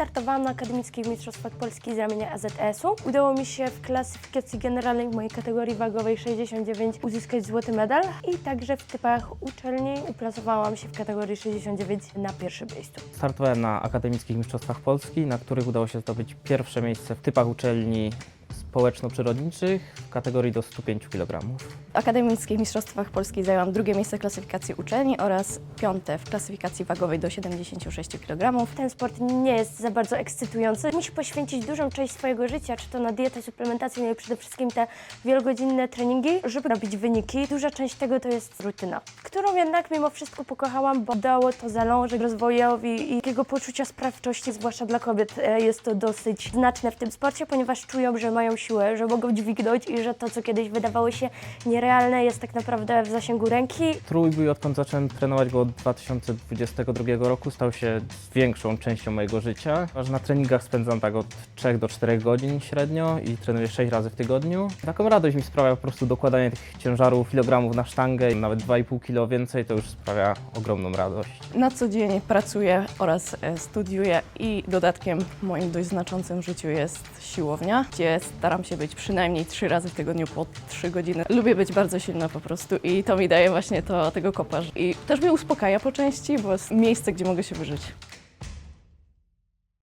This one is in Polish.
Startowałam na Akademickich Mistrzostwach Polski z ramienia AZS-u. Udało mi się w klasyfikacji generalnej w mojej kategorii wagowej 69 uzyskać złoty medal i także w typach uczelni uplasowałam się w kategorii 69 na pierwszym miejscu. Startowałem na Akademickich Mistrzostwach Polski, na których udało się zdobyć pierwsze miejsce w typach uczelni społeczno-przyrodniczych w kategorii do 105 kg. W Akademickich Mistrzostwach Polski zajęłam drugie miejsce w klasyfikacji uczelni oraz piąte w klasyfikacji wagowej do 76 kg. Ten sport nie jest za bardzo ekscytujący. Musi poświęcić dużą część swojego życia, czy to na dietę, suplementację, no i przede wszystkim te wielogodzinne treningi, żeby robić wyniki. Duża część tego to jest rutyna, którą jednak mimo wszystko pokochałam, bo dało to zalążek rozwojowi i takiego poczucia sprawczości, zwłaszcza dla kobiet. E, Jest to dosyć znaczne w tym sporcie, ponieważ czują, że mają siłę, że mogą dźwignąć i że to, co kiedyś wydawało się nierealne, jest tak naprawdę w zasięgu ręki. Trójbój, odkąd zacząłem trenować go od 2022 roku, stał się większą częścią mojego życia. Aż na treningach spędzam tak od 3 do 4 godzin średnio i trenuję 6 razy w tygodniu. Taką radość mi sprawia po prostu dokładanie tych ciężarów, kilogramów na sztangę, nawet 2,5 kg więcej, to już sprawia ogromną radość. Na co dzień pracuję oraz e, studiuję i dodatkiem w moim dość znaczącym życiu jest siłownia, gdzie staram się być przynajmniej trzy razy w tygodniu po trzy godziny. Lubię być bardzo silna po prostu i to mi daje właśnie to, tego kopa. I też mnie uspokaja po części, bo jest miejsce, gdzie mogę się wyżyć.